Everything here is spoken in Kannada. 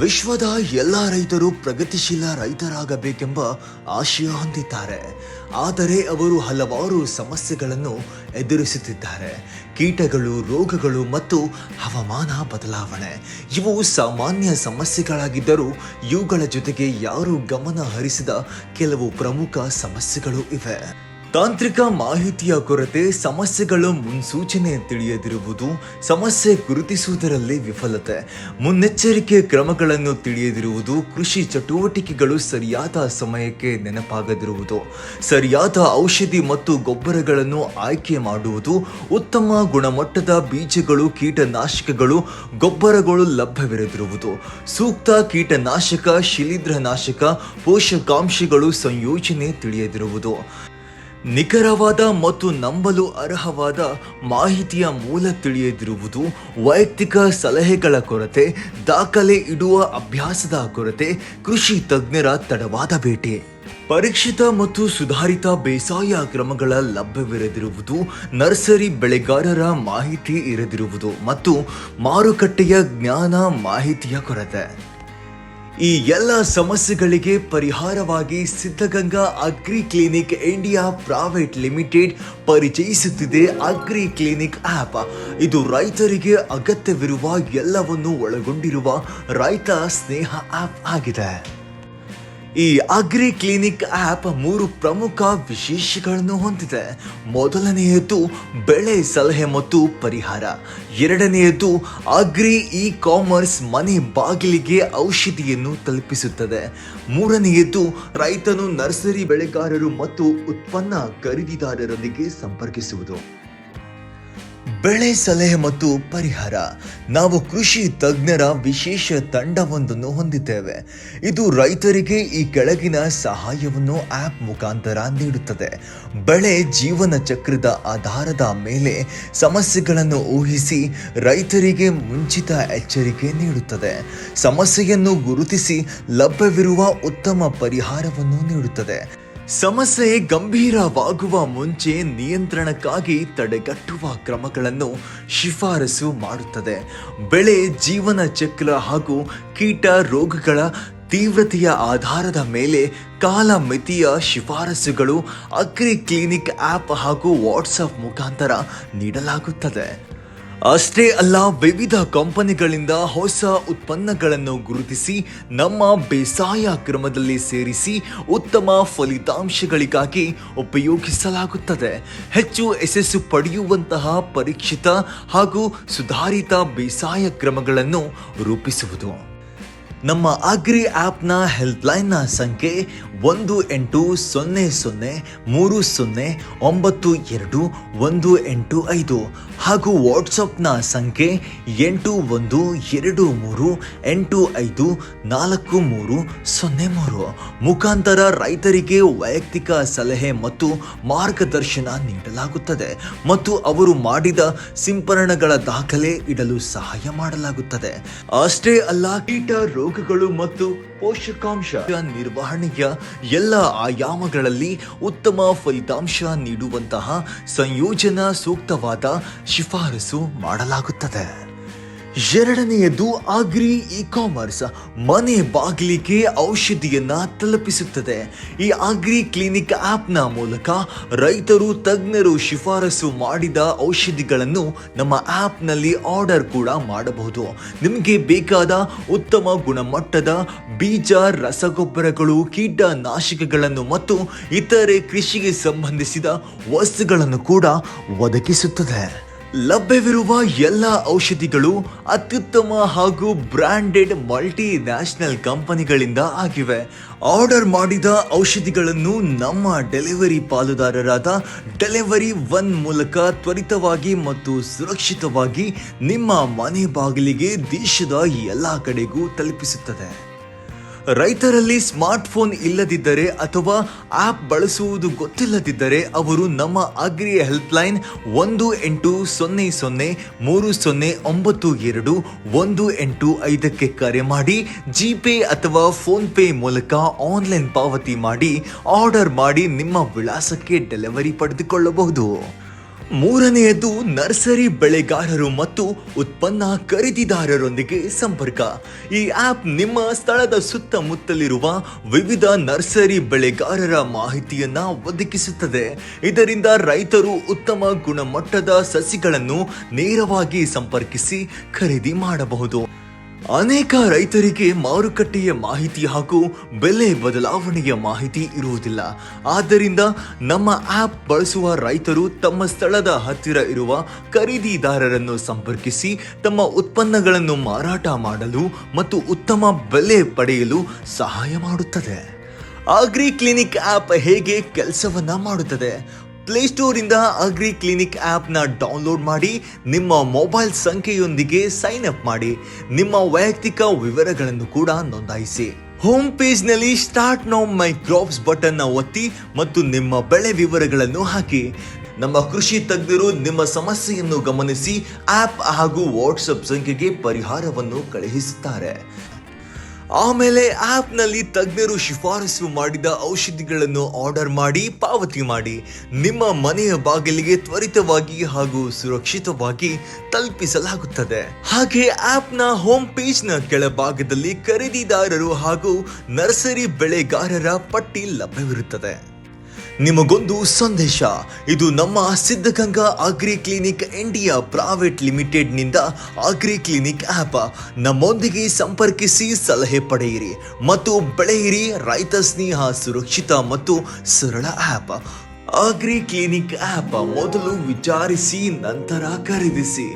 ವಿಶ್ವದ ಎಲ್ಲ ರೈತರು ಪ್ರಗತಿಶೀಲ ರೈತರಾಗಬೇಕೆಂಬ ಆಶಯ ಹೊಂದಿದ್ದಾರೆ. ಆದರೆ ಅವರು ಹಲವಾರು ಸಮಸ್ಯೆಗಳನ್ನು ಎದುರಿಸುತ್ತಿದ್ದಾರೆ. ಕೀಟಗಳು, ರೋಗಗಳು ಮತ್ತು ಹವಾಮಾನ ಬದಲಾವಣೆ. ಇವು ಸಾಮಾನ್ಯ ಸಮಸ್ಯೆಗಳಾಗಿದ್ದರೂ ಇವುಗಳ ಜೊತೆಗೆ ಯಾರು ಗಮನ ಹರಿಸಿದ ಕೆಲವು ಪ್ರಮುಖ ಸಮಸ್ಯೆಗಳು ಇವೆ. ತಾಂತ್ರಿಕ ಮಾಹಿತಿಯ ಕೊರತೆ, ಸಮಸ್ಯೆಗಳ ಮುನ್ಸೂಚನೆ ತಿಳಿಯದಿರುವುದು, ಸಮಸ್ಯೆ ಗುರುತಿಸುವುದರಲ್ಲಿ ವಿಫಲತೆ. ಮುನ್ನೆಚ್ಚರಿಕೆ ಕ್ರಮಗಳನ್ನು ತಿಳಿಯದಿರುವುದು, ಕೃಷಿ ಚಟುವಟಿಕೆಗಳು ಸರಿಯಾದ ಸಮಯಕ್ಕೆ ನೆನಪಾಗದಿರುವುದು. ಸರಿಯಾದ ಔಷಧಿ ಮತ್ತು ಗೊಬ್ಬರಗಳನ್ನು ಆಯ್ಕೆ ಮಾಡುವುದು, ಉತ್ತಮ ಗುಣಮಟ್ಟದ ಬೀಜಗಳು, ಕೀಟನಾಶಕಗಳು, ಗೊಬ್ಬರಗಳು ಲಭ್ಯವಿರದಿರುವುದು. ಸೂಕ್ತ ಕೀಟನಾಶಕ, ಶಿಲೀಂಧ್ರನಾಶಕ, ಪೋಷಕಾಂಶಗಳು ಸಂಯೋಜನೆ ತಿಳಿಯದಿರುವುದು. ನಿಖರವಾದ ಮತ್ತು ನಂಬಲು ಅರ್ಹವಾದ ಮಾಹಿತಿಯ ಮೂಲ ತಿಳಿಯದಿರುವುದು ವೈಯಕ್ತಿಕ ಸಲಹೆಗಳ ಕೊರತೆ, ದಾಖಲೆ ಇಡುವ ಅಭ್ಯಾಸದ ಕೊರತೆ, ಕೃಷಿ ತಜ್ಞರ ತಡವಾದ ಭೇಟಿ ಪರೀಕ್ಷಿತ ಮತ್ತು ಸುಧಾರಿತ ಬೇಸಾಯ ಕ್ರಮಗಳ ಲಭ್ಯವಿರದಿರುವುದು, ನರ್ಸರಿ ಬೆಳೆಗಾರರ ಮಾಹಿತಿ ಇರದಿರುವುದು ಮತ್ತು ಮಾರುಕಟ್ಟೆಯ ಜ್ಞಾನ ಮಾಹಿತಿಯ ಕೊರತೆ. ಈ ಎಲ್ಲ ಸಮಸ್ಯೆಗಳಿಗೆ ಪರಿಹಾರವಾಗಿ Siddaganga agri clinic India private limited ಪರಿಚಯಿಸುತ್ತಿದೆ agri clinic app ಇದು ರೈತರಿಗೆ ಅಗತ್ಯವಿರುವ ಎಲ್ಲವನ್ನು ಒಳಗೊಂಡಿರುವ ರೈತ ಸ್ನೇಹ ಆಪ್ ಆಗಿದೆ. ಈ ಅಗ್ರಿ ಕ್ಲಿನಿಕ್ ಆಪ್ ಮೂರು ಪ್ರಮುಖ ವಿಶೇಷಗಳನ್ನು ಹೊಂದಿದೆ. ಮೊದಲನೆಯದು ಬೆಳೆ ಸಲಹೆ ಮತ್ತು ಪರಿಹಾರ. ಎರಡನೆಯದು ಅಗ್ರಿ ಇ ಕಾಮರ್ಸ್ ಮನೆ ಬಾಗಿಲಿಗೆ ಔಷಧಿಯನ್ನು ತಲುಪಿಸುತ್ತದೆ. ಮೂರನೆಯದು ರೈತನು ನರ್ಸರಿ ಬೆಳೆಗಾರರು ಮತ್ತು ಉತ್ಪನ್ನ ಖರೀದಿದಾರರೊಂದಿಗೆ ಸಂಪರ್ಕಿಸುವುದು. ಬೆಳೆ ಸಲಹೆ ಮತ್ತು ಪರಿಹಾರ. ನಾವು ಕೃಷಿ ತಜ್ಞರ ವಿಶೇಷ ತಂಡವೊಂದನ್ನು ಹೊಂದಿದ್ದೇವೆ. ಇದು ರೈತರಿಗೆ ಈ ಕೆಳಗಿನ ಸಹಾಯವನ್ನು ಆಪ್ ಮುಖಾಂತರ ನೀಡುತ್ತದೆ. ಬೆಳೆ ಜೀವನ ಚಕ್ರದ ಆಧಾರದ ಮೇಲೆ ಸಮಸ್ಯೆಗಳನ್ನು ಊಹಿಸಿ ರೈತರಿಗೆ ಮುಂಚಿತ ಎಚ್ಚರಿಕೆ ನೀಡುತ್ತದೆ. ಸಮಸ್ಯೆಯನ್ನು ಗುರುತಿಸಿ ಲಭ್ಯವಿರುವ ಉತ್ತಮ ಪರಿಹಾರವನ್ನು ನೀಡುತ್ತದೆ. ಸಮಸ್ಯೆ ಗಂಭೀರವಾಗುವ ಮುಂಚೆ ನಿಯಂತ್ರಣಕ್ಕಾಗಿ ತಡೆಗಟ್ಟುವ ಕ್ರಮಗಳನ್ನು ಶಿಫಾರಸು ಮಾಡುತ್ತದೆ. ಬೆಳೆ ಜೀವನ ಚಕ್ರ ಹಾಗೂ ಕೀಟ ರೋಗಗಳ ತೀವ್ರತೆಯ ಆಧಾರದ ಮೇಲೆ ಕಾಲಮಿತಿಯ ಶಿಫಾರಸುಗಳು ಅಗ್ರಿ ಕ್ಲಿನಿಕ್ ಆಪ್ ಹಾಗೂ ವಾಟ್ಸಪ್ ಮುಖಾಂತರ ನೀಡಲಾಗುತ್ತದೆ. ಅಷ್ಟೇ ಅಲ್ಲ, ವಿವಿಧ ಕಂಪನಿಗಳಿಂದ ಹೊಸ ಉತ್ಪನ್ನಗಳನ್ನು ಗುರುತಿಸಿ, ನಮ್ಮ ಬೇಸಾಯ ಕ್ರಮದಲ್ಲಿ ಸೇರಿಸಿ ಉತ್ತಮ ಫಲಿತಾಂಶಗಳಿಗಾಗಿ ಉಪಯೋಗಿಸಲಾಗುತ್ತದೆ. ಹೆಚ್ಚು ಯಶಸ್ಸು ಪಡೆಯುವಂತಹ ಪರೀಕ್ಷಿತ ಹಾಗೂ ಸುಧಾರಿತ ಬೇಸಾಯ ಕ್ರಮಗಳನ್ನು ರೂಪಿಸುವುದು. ನಮ್ಮ ಅಗ್ರಿ ಆ್ಯಪ್ನ ಹೆಲ್ಪ್ಲೈನ್ನ ಸಂಖ್ಯೆ ಒಂದು ಎಂಟು ಸೊನ್ನೆ ಸೊನ್ನೆ ಮೂರು ಸೊನ್ನೆ ಒಂಬತ್ತು ಎರಡು ಒಂದು ಎಂಟು ಐದು ಹಾಗೂ ವಾಟ್ಸಪ್ನ ಸಂಖ್ಯೆ ಎಂಟು ಒಂದು ಎರಡು ಮೂರು ಎಂಟು ಐದು ನಾಲ್ಕು ಮೂರು ಸೊನ್ನೆ ಮೂರು. ಮುಖಾಂತರ ರೈತರಿಗೆ ವೈಯಕ್ತಿಕ ಸಲಹೆ ಮತ್ತು ಮಾರ್ಗದರ್ಶನ ನೀಡಲಾಗುತ್ತದೆ ಮತ್ತು ಅವರು ಮಾಡಿದ ಸಿಂಪರಣಗಳ ದಾಖಲೆ ಇಡಲು ಸಹಾಯ ಮಾಡಲಾಗುತ್ತದೆ. ಅಷ್ಟೇ ಅಲ್ಲ, ಕೀಟ ರೋಗಗಳು ಮತ್ತು ಪೋಷಕಾಂಶ ನಿರ್ವಹಣೆಯ ಎಲ್ಲ ಆಯಾಮಗಳಲ್ಲಿ ಉತ್ತಮ ಫಲಿತಾಂಶ ನೀಡುವಂತಹ ಸಂಯೋಜನಾ ಸೂಕ್ತವಾದ ಶಿಫಾರಸು ಮಾಡಲಾಗುತ್ತದೆ. ಎರಡನೆಯದು ಅಗ್ರಿ ಇ ಕಾಮರ್ಸ್ ಮನೆ ಬಾಗಿಲಿಗೆ ಔಷಧಿಯನ್ನ ತಲುಪಿಸುತ್ತದೆ. ಈ ಅಗ್ರಿ ಕ್ಲಿನಿಕ್ ಆಪ್ನ ಮೂಲಕ ರೈತರು, ತಜ್ಞರು ಶಿಫಾರಸು ಮಾಡಿದ ಔಷಧಿಗಳನ್ನು ನಮ್ಮ ಆಪ್ನಲ್ಲಿ ಆರ್ಡರ್ ಕೂಡ ಮಾಡಬಹುದು. ನಿಮಗೆ ಬೇಕಾದ ಉತ್ತಮ ಗುಣಮಟ್ಟದ ಬೀಜ, ರಸಗೊಬ್ಬರಗಳು, ಕೀಟನಾಶಕಗಳನ್ನು ಮತ್ತು ಇತರೆ ಕೃಷಿಗೆ ಸಂಬಂಧಿಸಿದ ವಸ್ತುಗಳನ್ನು ಕೂಡ ಒದಗಿಸುತ್ತದೆ. ಲಭ್ಯವಿರುವ ಎಲ್ಲ ಔಷಧಿಗಳು ಅತ್ಯುತ್ತಮ ಹಾಗೂ ಬ್ರ್ಯಾಂಡೆಡ್ ಮಲ್ಟಿ ನ್ಯಾಷನಲ್ ಕಂಪನಿಗಳಿಂದ ಆಗಿವೆ. ಆರ್ಡರ್ ಮಾಡಿದ ಔಷಧಿಗಳನ್ನು ನಮ್ಮ ಡೆಲಿವರಿ ಪಾಲುದಾರರಾದ ಡೆಲಿವರಿ ಒನ್ ಮೂಲಕ ತ್ವರಿತವಾಗಿ ಮತ್ತು ಸುರಕ್ಷಿತವಾಗಿ ನಿಮ್ಮ ಮನೆ ಬಾಗಿಲಿಗೆ ದೇಶದ ಎಲ್ಲ ಕಡೆಗೂ ತಲುಪಿಸುತ್ತದೆ. ರೈತರಲ್ಲಿ ಸ್ಮಾರ್ಟ್ಫೋನ್ ಇಲ್ಲದಿದ್ದರೆ ಅಥವಾ ಆಪ್ ಬಳಸುವುದು ಗೊತ್ತಿಲ್ಲದಿದ್ದರೆ ಅವರು ನಮ್ಮ ಅಗ್ರಿ ಹೆಲ್ಪ್ಲೈನ್ ಒಂದು ಎಂಟು ಸೊನ್ನೆ ಸೊನ್ನೆ ಮೂರು ಸೊನ್ನೆ ಒಂಬತ್ತು ಎರಡು ಒಂದು ಎಂಟು ಐದಕ್ಕೆ ಕರೆ ಮಾಡಿ ಜಿಪೇ ಅಥವಾ ಫೋನ್ ಪೇ ಮೂಲಕ ಆನ್ಲೈನ್ ಪಾವತಿ ಮಾಡಿ ಆರ್ಡರ್ ಮಾಡಿ ನಿಮ್ಮ ವಿಳಾಸಕ್ಕೆ ಡೆಲಿವರಿ ಪಡೆದುಕೊಳ್ಳಬಹುದು. ಮೂರನೆಯದು ನರ್ಸರಿ ಬೆಳೆಗಾರರು ಮತ್ತು ಉತ್ಪನ್ನ ಖರೀದಿದಾರರೊಂದಿಗೆ ಸಂಪರ್ಕ. ಈ ಆಪ್ ನಿಮ್ಮ ಸ್ಥಳದ ಸುತ್ತಮುತ್ತಲಿರುವ ವಿವಿಧ ನರ್ಸರಿ ಬೆಳೆಗಾರರ ಮಾಹಿತಿಯನ್ನ ಒದಗಿಸುತ್ತದೆ. ಇದರಿಂದ ರೈತರು ಉತ್ತಮ ಗುಣಮಟ್ಟದ ಸಸಿಗಳನ್ನು ನೇರವಾಗಿ ಸಂಪರ್ಕಿಸಿ ಖರೀದಿ ಮಾಡಬಹುದು. ಅನೇಕ ರೈತರಿಗೆ ಮಾರುಕಟ್ಟೆಯ ಮಾಹಿತಿ ಹಾಗೂ ಬೆಲೆ ಬದಲಾವಣೆಯ ಮಾಹಿತಿ ಇರುವುದಿಲ್ಲ. ಆದ್ದರಿಂದ ನಮ್ಮ ಆಪ್ ಬಳಸುವ ರೈತರು ತಮ್ಮ ಸ್ಥಳದ ಹತ್ತಿರ ಇರುವ ಖರೀದಿದಾರರನ್ನು ಸಂಪರ್ಕಿಸಿ ತಮ್ಮ ಉತ್ಪನ್ನಗಳನ್ನು ಮಾರಾಟ ಮಾಡಲು ಮತ್ತು ಉತ್ತಮ ಬೆಲೆ ಪಡೆಯಲು ಸಹಾಯ ಮಾಡುತ್ತದೆ. ಅಗ್ರಿ ಕ್ಲಿನಿಕ್ ಆಪ್ ಹೇಗೆ ಕೆಲಸವನ್ನ ಮಾಡುತ್ತದೆ? ಪ್ಲೇಸ್ಟೋರಿಂದ ಅಗ್ರಿ ಕ್ಲಿನಿಕ್ ಆ್ಯಪ್ನ ಡೌನ್ಲೋಡ್ ಮಾಡಿ, ನಿಮ್ಮ ಮೊಬೈಲ್ ಸಂಖ್ಯೆಯೊಂದಿಗೆ ಸೈನ್ ಅಪ್ ಮಾಡಿ. ನಿಮ್ಮ ವೈಯಕ್ತಿಕ ವಿವರಗಳನ್ನು ಕೂಡ ನೋಂದಾಯಿಸಿ. ಹೋಮ್ ಪೇಜ್ನಲ್ಲಿ ಸ್ಟಾರ್ಟ್ ನೋ ಮೈ ಕ್ರಾಪ್ಸ್ ಬಟನ್ನ ಒತ್ತಿ ಮತ್ತು ನಿಮ್ಮ ಬೆಳೆ ವಿವರಗಳನ್ನು ಹಾಕಿ. ನಮ್ಮ ಕೃಷಿ ತಜ್ಞರು ನಿಮ್ಮ ಸಮಸ್ಯೆಯನ್ನು ಗಮನಿಸಿ ಆಪ್ ಹಾಗೂ ವಾಟ್ಸಪ್ ಸಂಖ್ಯೆಗೆ ಪರಿಹಾರವನ್ನು ಕಳುಹಿಸುತ್ತಾರೆ. ಆಮೇಲೆ ಆಪ್ನಲ್ಲಿ ತಜ್ಞರು ಶಿಫಾರಸು ಮಾಡಿದ ಔಷಧಿಗಳನ್ನು ಆರ್ಡರ್ ಮಾಡಿ ಪಾವತಿ ಮಾಡಿ. ನಿಮ್ಮ ಮನೆಯ ಬಾಗಿಲಿಗೆ ತ್ವರಿತವಾಗಿ ಹಾಗೂ ಸುರಕ್ಷಿತವಾಗಿ ತಲುಪಿಸಲಾಗುತ್ತದೆ. ಹಾಗೆ ಆಪ್ನ ಹೋಮ್ ಪೇಜ್ನ ಕೆಳಭಾಗದಲ್ಲಿ ಖರೀದಿದಾರರು ಹಾಗೂ ನರ್ಸರಿ ಬೆಳೆಗಾರರ ಪಟ್ಟಿ ಲಭ್ಯವಿರುತ್ತದೆ. ನಿಮಗೊಂದು ಸಂದೇಶ. ಇದು ನಮ್ಮ Siddaganga agri clinic India private ಲಿಮಿಟೆಡ್ನಿಂದ agri clinic app ನಮ್ಮೊಂದಿಗೆ ಸಂಪರ್ಕಿಸಿ ಸಲಹೆ ಪಡೆಯಿರಿ ಮತ್ತು ಬೆಳೆಯಿರಿ ರೈತ ಸ್ನೇಹ ಸುರಕ್ಷಿತ ಮತ್ತು ಸರಳ ಆಪ್ ಅಗ್ರಿ ಕ್ಲಿನಿಕ್ ಆ್ಯಪ್ ಮೊದಲು ವಿಚಾರಿಸಿ ನಂತರ ಖರೀದಿಸಿ.